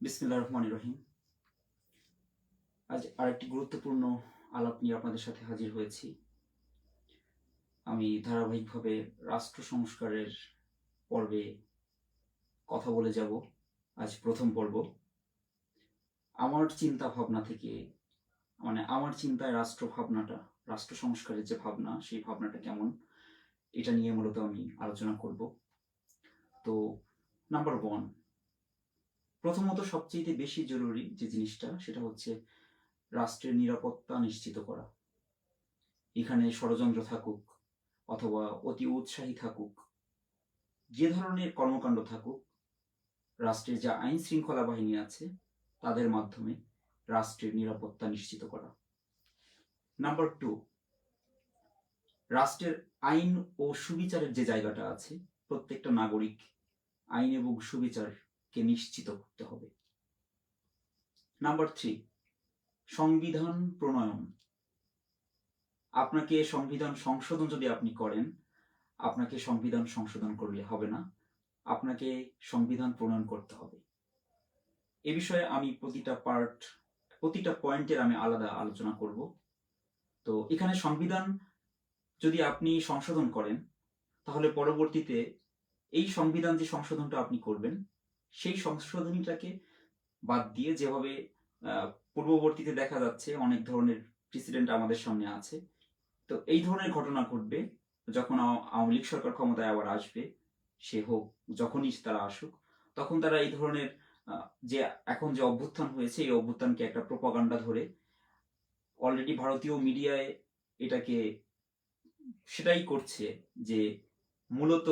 বিসমিল্লাহ রহমান রহিম আজ আরেকটি গুরুত্বপূর্ণ আলাপ নিয়ে আপনাদের সাথে হাজির হয়েছি। আমি ধারাবাহিকভাবে রাষ্ট্র সংস্কারের পর্বে কথা বলে যাব, আজ প্রথম পর্ব। আমার চিন্তা ভাবনা থেকে মানে আমার চিন্তায় রাষ্ট্র ভাবনাটা, রাষ্ট্র সংস্কারের যে ভাবনা, সেই ভাবনাটা কেমন, এটা নিয়ে মূলত আমি আলোচনা করব। তো নাম্বার ওয়ান প্রথমত সবচেয়ে বেশি জরুরি যে জিনিসটা, সেটা হচ্ছে রাষ্ট্রের নিরাপত্তা নিশ্চিত করা। এখানে ষড়যন্ত্র থাকুক অথবা অতি উৎসাহী থাকুক, যে ধরনের কর্মকাণ্ড থাকুক, রাষ্ট্রের যা আইন শৃঙ্খলা বাহিনী আছে, তাদের মাধ্যমে রাষ্ট্রের নিরাপত্তা নিশ্চিত করা। নাম্বার টু, রাষ্ট্রের আইন ও সুবিচারের যে জায়গাটা আছে, প্রত্যেকটা নাগরিক আইন এবং সুবিচারকে নিশ্চিত করতে হবে। নাম্বার থ্রি সংবিধান প্রণয়ন। আপনাকে সংবিধান সংশোধন যদি আপনি করেন, আপনাকে সংবিধান সংশোধন করলে হবে না, আপনাকে সংবিধান প্রণয়ন করতে হবে। এ বিষয়ে আমি প্রতিটা পার্ট প্রতিটা পয়েন্টের আমি আলাদা আলোচনা করব। তো এখানে সংবিধান যদি আপনি সংশোধন করেন, তাহলে পরবর্তীতে এই সংবিধান যে সংশোধনটা আপনি করবেন সেই সংশোধনীটাকে বাদ দিয়ে যেভাবে পূর্ববর্তীতে দেখা যাচ্ছে অনেক ধরনের প্রেসিডেন্ট আমাদের সামনে আছে। তো এই ধরনের ঘটনা ঘটবে যখন আওয়ামী লীগ সরকার ক্ষমতায় আবার আসবে, সে হোক, যখনই তারা আসুক, তখন তারা এই ধরনের যে এখন যে অভ্যুত্থান হয়েছে, এই অভ্যুত্থানকে একটা প্রপাগান্ডা ধরে অলরেডি ভারতীয় মিডিয়ায় এটাকে, সেটাই করছে যে মূলত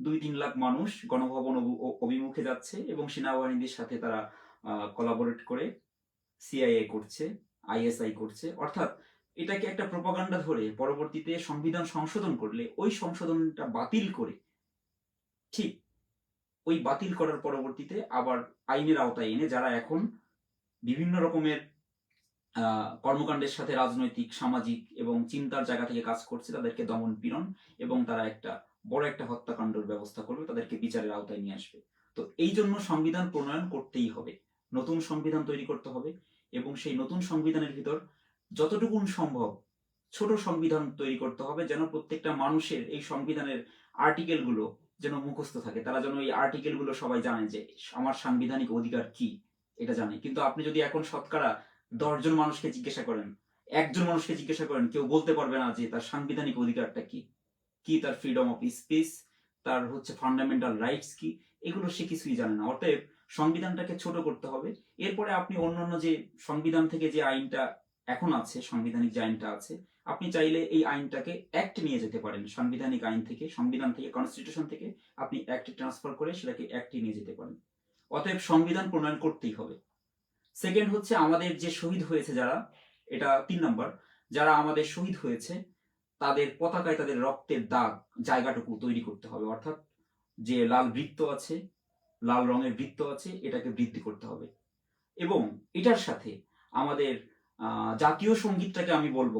দুই তিন লাখ মানুষ গণভবন অভি- অভিমুখে যাচ্ছে এবং সেনাবাহিনীদের সাথে তারা কোলাবোরেট করে সিআইএ করছে আইএসআই করছে। অর্থাৎ এটাকে একটা প্রপাগান্ডা ধরে পরবর্তীতে সংবিধান সংশোধন করলে ওই সংশোধনটা বাতিল করে ঠিক ওই বাতিল করার পরবর্তীতে আবার আইনের আওতায় এনে যারা এখন বিভিন্ন রকমের কর্মকাণ্ডের সাথে রাজনৈতিক, সামাজিক এবং চিন্তার জায়গা থেকে কাজ করছে তাদেরকে দমন পীড়ন এবং তারা একটা বড় একটা হত্যাকাণ্ডের ব্যবস্থা করবে, তাদেরকে বিচারের আওতায় নিয়ে আসবে। তো এই জন্য সংবিধান প্রণয়ন করতেই হবে। নতুন সংবিধান তৈরি করতে হবে এবং সেই নতুন সংবিধানের ভিতর যতটুকুন সম্ভব ছোট সংবিধান তৈরি করতে হবে যেন প্রত্যেকটা মানুষের এই সংবিধানের আর্টিকেলগুলো যেন মুখস্থ থাকে। তারা যেন এই আর্টিকেলগুলো সবাই জানে যে, আমার সাংবিধানিক অধিকার কি? এটা জানে। কিন্তু আপনি যদি এখন শতকরা দশজন মানুষকে জিজ্ঞাসা করেন, একজন মানুষকে জিজ্ঞাসা করেন, কেউ বলতে পারবে না যে তার সাংবিধানিক অধিকারটা কি? কি তার ফ্রিডম অফ স্পিচ তার হচ্ছে ফান্ডামেন্টাল রাইটস কি, এগুলো সে কিছুই জানে না। অতএব সংবিধানটাকে ছোট করতে হবে। এরপরে আপনি অন্যান্য যে সংবিধান থেকে যে আইনটা এখন আছে, সাংবিধানিক যে আইনটা আছে, আপনি চাইলে এই আইনটাকে অ্যাক্ট নিয়ে যেতে পারেন। সাংবিধানিক আইন থেকে, সংবিধান থেকে কনস্টিটিউশন থেকে আপনি অ্যাক্টে ট্রান্সফার করে সেটাকে অ্যাক্টে নিয়ে যেতে পারেন। অতএব সংবিধান প্রণয়ন করতেই হবে। সেকেন্ড হচ্ছে আমাদের যে শহীদ হয়েছে যারা, এটা তিন নম্বর যারা আমাদের শহীদ হয়েছে তাদের পতাকায় তাদের রক্তের দাগ জায়গাটুকু তৈরি করতে হবে। অর্থাৎ যে লাল বৃত্ত আছে, লাল রঙের বৃত্ত আছে, এটাকে বৃদ্ধি করতে হবে। এবং এটার সাথে আমাদের জাতীয় সঙ্গীতটাকে আমি বলব।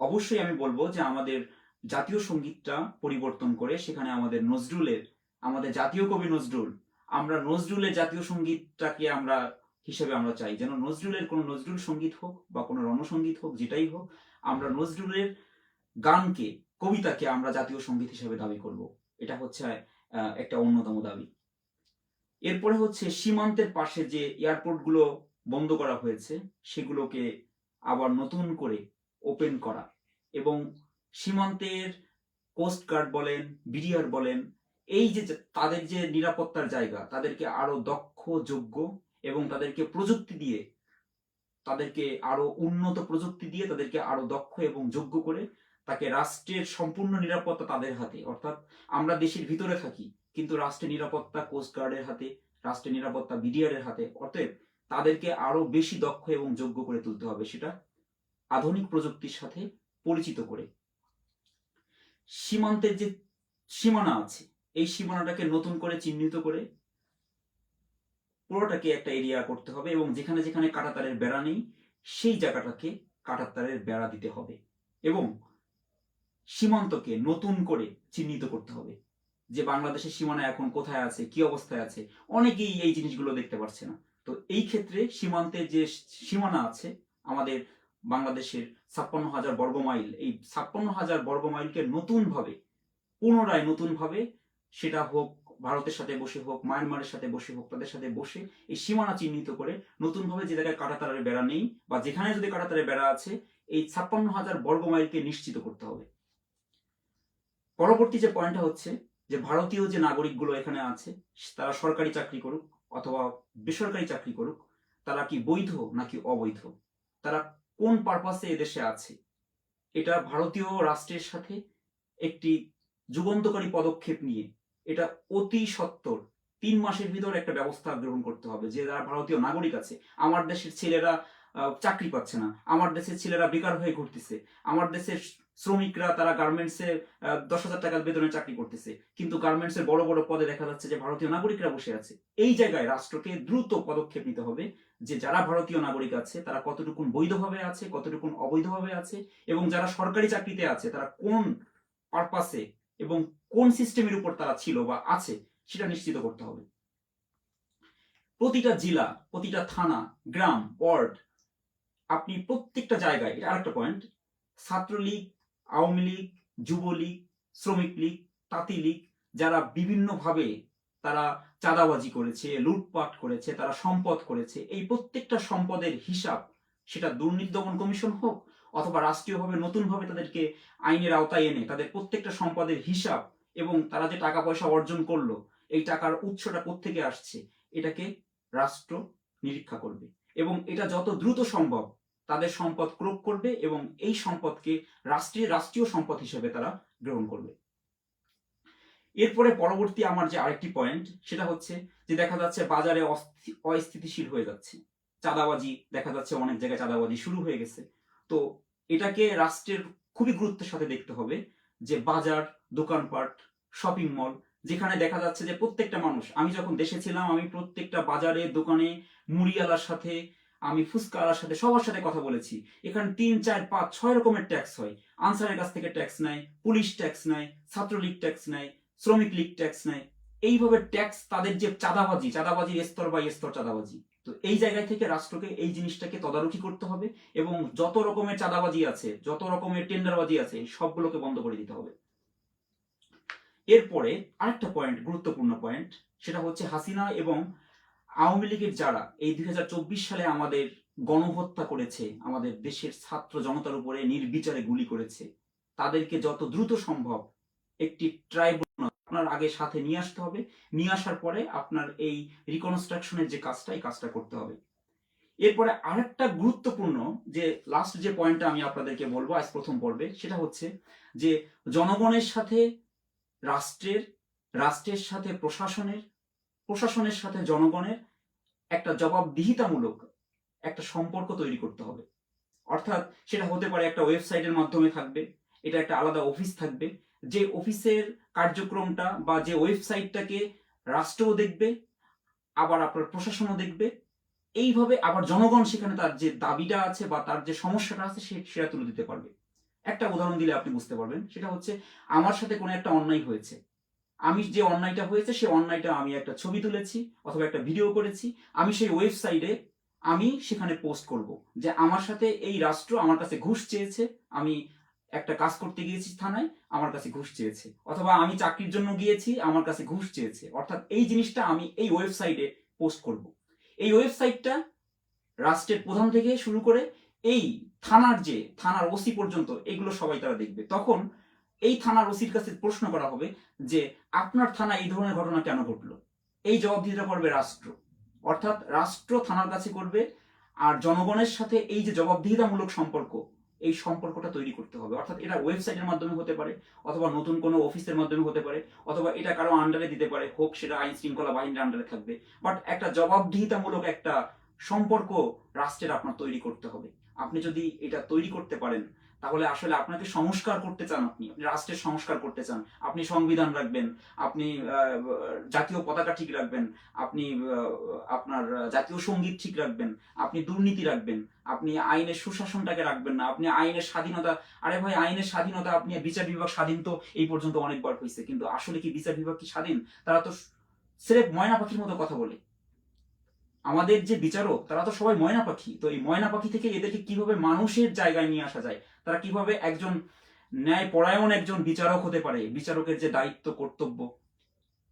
অবশ্যই আমি বলব যে আমাদের জাতীয় সঙ্গীতটা পরিবর্তন করে সেখানে আমাদের নজরুলের, আমাদের জাতীয় কবি নজরুল, আমরা নজরুলের জাতীয় সঙ্গীতটাকে আমরা, হিসেবে আমরা চাই। যেন নজরুলের কোনো নজরুল সংগীত হোক বা কোনো রণসঙ্গীত হোক, যেটাই হোক, আমরা নজরুলের গানকে, কবিতাকে আমরা জাতীয় সংগীত হিসেবে দাবি করব। এটা হচ্ছে একটা অন্যতম দাবি। এরপরে হচ্ছে সীমান্তের পাশে যে এয়ারপোর্টগুলো বন্ধ করা হয়েছে, সেগুলোকে আবার নতুন করে ওপেন করা এবং সীমান্তের কোস্ট গার্ড বলেন, বিডিআর বলেন, এই যে- তাদের যে নিরাপত্তার জায়গা, তাদেরকে আরও দক্ষ, যোগ্য এবং তাদেরকে প্রযুক্তি দিয়ে, তাদেরকে আরও উন্নত প্রযুক্তি দিয়ে তাদেরকে আরও দক্ষ এবং যোগ্য করে তাকে রাষ্ট্রের সম্পূর্ণ নিরাপত্তা তাদের হাতে। অর্থাৎ আমরা দেশের ভিতরে থাকি, কিন্তু রাষ্ট্রের নিরাপত্তা কোস্ট গার্ডের হাতে, রাষ্ট্রের নিরাপত্তা বিডিআর এর হাতে, অতএব তাদেরকে আরও বেশি দক্ষ এবং যোগ্য করে তুলতে হবে সেটা আধুনিক প্রযুক্তির সাথে পরিচিত করে। সীমান্তের যে সীমানা আছে, এই সীমানাটাকে নতুন করে চিহ্নিত করে পুরোটাকে একটা এরিয়া করতে হবে এবং যেখানে যেখানে কাঁটাতারের বেড়া নেই, সেই জায়গাটাকে কাঁটাতারের বেড়া দিতে হবে। এবং সীমান্তকে নতুন করে চিহ্নিত করতে হবে। যে বাংলাদেশের সীমানা এখন কোথায় আছে, কি অবস্থায় আছে, অনেকেই এই জিনিসগুলো দেখতে পারছে না। তো এই ক্ষেত্রে সীমান্তের যে সীমানা আছে, আমাদের বাংলাদেশের ছাপ্পান্ন হাজার বর্গ মাইল, এই ছাপ্পান্ন হাজার বর্গ মাইলকে নতুনভাবে, পুনরায় নতুনভাবে, সেটা হোক ভারতের সাথে বসে হোক, মায়ানমারের সাথে বসে হোক, তাদের সাথে বসে এই সীমানা চিহ্নিত করে নতুনভাবে যে জায়গায় কাটাতারের বেড়া নেই, বা যেখানে যদি কাটাতারের বেড়া আছে, এই ছাপ্পান্ন হাজার বর্গ মাইলকে নিশ্চিত করতে হবে। পরবর্তী যে পয়েন্টটা হচ্ছে যে ভারতীয় যে নাগরিকগুলো এখানে আছে, তারা সরকারি চাকরি করুক অথবা বেসরকারি চাকরি করুক, তারা কি বৈধ নাকি অবৈধ? তারা কোন পারপাসে এদেশে আছে? এটা ভারতীয় রাষ্ট্রের সাথে একটি যুগান্তকারী পদক্ষেপ নিয়ে এটা অতি সত্বর তিন মাসের ভিতর একটা ব্যবস্থা গ্রহণ করতে হবে যে যারা ভারতীয় নাগরিক আছে, আমার দেশের ছেলেরা চাকরি পাচ্ছে না, আমার দেশের ছেলেরা বেকার হয়ে ঘুরতেছে, আমার দেশের শ্রমিকরা তারা গার্মেন্টসে দশ হাজার টাকার বেতনে চাকরি করতেছে। কিন্তু গার্মেন্টসের বড় বড় পদে দেখা যাচ্ছে যে ভারতীয় নাগরিকরা বসে আছে। এই জায়গায় রাষ্ট্রকে দ্রুত পদক্ষেপ নিতে হবে যে যারা ভারতীয় নাগরিক আছে, তারা কতটুকুন বৈধভাবে আছে, কতটুকুন অবৈধভাবে আছে এবং যারা সরকারি চাকরিতে আছে, তারা কোন পারপাসে এবং কোন সিস্টেমের উপর তারা ছিল বা আছে, সেটা নিশ্চিত করতে হবে। প্রতিটা জেলা, প্রতিটা থানা, গ্রাম, ওয়ার্ড, আপনি প্রত্যেকটা জায়গায়, এটা আরেকটা পয়েন্ট ছাত্রলীগ আওয়ামী লীগ, যুবলীগ, শ্রমিক লীগ, তাঁতি লীগ, যারা বিভিন্নভাবে তারা চাঁদাবাজি করেছে, লুটপাট করেছে, তারা সম্পদ করেছে, এই প্রত্যেকটা সম্পদের হিসাব সেটা দুর্নীতি দমন কমিশন হোক অথবা রাষ্ট্রীয়ভাবে নতুনভাবে তাদেরকে আইনের আওতায় এনে তাদের প্রত্যেকটা সম্পদের হিসাব এবং তারা যে টাকা পয়সা অর্জন করল, এই টাকার উৎসটা কোত্থেকে আসছে, এটাকে রাষ্ট্র নিরীক্ষা করবে। এবং এটা যত দ্রুত সম্ভব তাদের সম্পদ ক্রোপ করবে এবং এই সম্পদকে রাষ্ট্রীয় রাষ্ট্রীয় সম্পদ হিসেবে তারা গ্রহণ করবে। এরপরে পরবর্তী আমার যে আরেকটি পয়েন্ট সেটা হচ্ছে যে দেখা যাচ্ছে বাজারে অস্থিতিশীল হয়ে যাচ্ছে। চাঁদাবাজি, দেখা যাচ্ছে অনেক জায়গায় চাঁদাবাজি শুরু হয়ে গেছে। তো এটাকে রাষ্ট্রের খুবই গুরুত্বের সাথে দেখতে হবে যে বাজার, দোকানপাট শপিং মল যেখানে দেখা যাচ্ছে যে প্রত্যেকটা মানুষ, আমি যখন দেশে ছিলাম, আমি প্রত্যেকটা বাজারে, দোকানে মুড়িওয়ালার সাথে আমি ফুচকাওয়ালার সাথে, সবার সাথে কথা বলেছি। এখানে তিন, চার, পাঁচ, ছয় রকমের ট্যাক্স হয়। আনসারের কাছ থেকে ট্যাক্স নেয়, পুলিশ ট্যাক্স নেয়, ছাত্রলীগ ট্যাক্স নেয়, শ্রমিক লীগ ট্যাক্স নেয়। এইভাবে ট্যাক্স তাদের যে চাঁদাবাজি, চাঁদাবাজির স্তর বাই স্তর চাঁদাবাজি। তো এই জায়গা থেকে রাষ্ট্রকে এই জিনিসটাকে তদারকি করতে হবে এবং যত রকমের চাঁদাবাজি আছে, যত রকমের টেন্ডারবাজি আছে সবগুলোকে বন্ধ করে দিতে হবে। এরপরে আরেকটা পয়েন্ট গুরুত্বপূর্ণ পয়েন্ট সেটা হচ্ছে হাসিনা এবং আওয়ামী লীগের যারা এই দুই হাজার চব্বিশ সালে আমাদের গণহত্যা করেছে, আমাদের দেশের ছাত্র জনতার উপরে নির্বিচারে গুলি করেছে, তাদেরকে যত দ্রুত সম্ভব একটি ট্রাইব্যুনাল আপনার আগে সাথে নিয়ে আসতে হবে। নিয়ে আসার পরে আপনার এই রিকনস্ট্রাকশনের যে কাজটা, এই কাজটা করতে হবে। এরপরে আরেকটা গুরুত্বপূর্ণ যে লাস্ট যে পয়েন্টটা আমি আপনাদেরকে বলব আজ প্রথম পর্বে, সেটা হচ্ছে যে জনগণের সাথে, রাষ্ট্রের রাষ্ট্রের সাথে, প্রশাসনের প্রশাসনের সাথে জনগণের একটা জবাবদিহিতামূলক একটা সম্পর্ক তৈরি করতে হবে। অর্থাৎ সেটা হতে পারে একটা ওয়েবসাইটের মাধ্যমে থাকবে, এটা একটা আলাদা অফিস থাকবে, যে অফিসের কার্যক্রমটা বা যে ওয়েবসাইটটাকে রাষ্ট্রও দেখবে, আবার আপনার প্রশাসনও দেখবে। এইভাবে আবার জনগণ সেখানে তার যে দাবিটা আছে বা তার যে সমস্যাটা আছে সেটা তুলে দিতে পারবে। একটা উদাহরণ দিলে আপনি বুঝতে পারবেন, সেটা হচ্ছে আমার সাথে কোনো একটা অন্যায় হয়েছে। আমি যে অন্যায়টা হয়েছে সেই অন্যায়টা আমি একটা ছবি তুলেছি অথবা একটা ভিডিও করেছি। আমি সেই ওয়েবসাইটে আমি সেখানে পোস্ট করব যে আমার সাথে এই রাষ্ট্র আমার কাছে ঘুষ চেয়েছে। আমি একটা কাজ করতে গিয়েছি থানায়, আমার কাছে ঘুষ চেয়েছে। অথবা আমি চাকরির জন্য গিয়েছি, আমার কাছে ঘুষ চেয়েছে। অর্থাৎ এই জিনিসটা আমি এই ওয়েবসাইটে পোস্ট করব। এই ওয়েবসাইটটা রাষ্ট্রের প্রধান থেকে শুরু করে এই থানার যে, থানার ওসি পর্যন্ত, এগুলো সবাই তারা দেখবে। তখন এই থানার ওসির কাছে প্রশ্ন করা হবে যে আপনার থানা এই ধরনের ঘটনা কেন ঘটলো? এই জবাবদিহিতা করবে রাষ্ট্র। অর্থাৎ রাষ্ট্র থানার কাছে করবে আর জনগণের সাথে এই যে জবাবদিহিতামূলক সম্পর্ক, এই সম্পর্কটা তৈরি করতে হবে। অর্থাৎ এটা ওয়েবসাইটের মাধ্যমে হতে পারে অথবা নতুন কোনো অফিসের মাধ্যমে হতে পারে অথবা এটা কারও আন্ডারে দিতে পারে, হোক সেটা আইন শৃঙ্খলা বাহিনীর আন্ডারে থাকবে। বাট একটা জবাবদিহিতামূলক একটা সম্পর্ক রাষ্ট্রের আপনার তৈরি করতে হবে। আপনি যদি এটা তৈরি করতে পারেন তাহলে আসলে আপনাকে সংস্কার করতে চান আপনি রাষ্ট্রের সংস্কার করতে চান। আপনি সংবিধান রাখবেন, আপনি জাতীয় পতাকা ঠিক রাখবেন, আপনি আপনার জাতীয় সংগীত ঠিক রাখবেন, আপনি দুর্নীতি রাখবেন, আপনি আইনের সুশাসনটাকে রাখবেন না, আপনি আইনের স্বাধীনতা, আরে ভাই আইনের স্বাধীনতা, আপনি বিচার বিভাগ স্বাধীন তো এই পর্যন্ত অনেকবার হয়েছে কিন্তু আসলে কি বিচার বিভাগ কি স্বাধীন? তারা তো স্রেফ ময়না পাখির মতো কথা বলে। আমাদের যে বিচারক, তারা তো সবাই ময়না পাখি। তো এই ময়না পাখি থেকে এদেরকে কীভাবে মানুষের জায়গায় নিয়ে আসা যায়? তারা কীভাবে একজন ন্যায় পরায়ণ একজন বিচারক হতে পারে? বিচারকের যে দায়িত্ব, কর্তব্য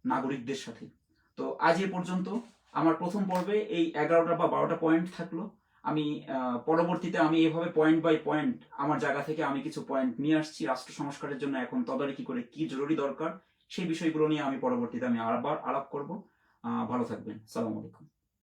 নাগরিকদের সাথে। তো আজ এ পর্যন্ত আমার প্রথম পর্বে এই এগারোটা বা বারোটা পয়েন্ট থাকল। আমি পরবর্তীতে আমি এভাবে পয়েন্ট বাই পয়েন্ট আমার জায়গা থেকে আমি কিছু পয়েন্ট নিয়ে আসছি রাষ্ট্র সংস্কারের জন্য, এখন তদারকি করে কি জরুরি দরকার, সেই বিষয়গুলো নিয়ে আমি পরবর্তীতে আমি আবার আলাপ করব। ভালো থাকবেন। সালাম আলাইকুম।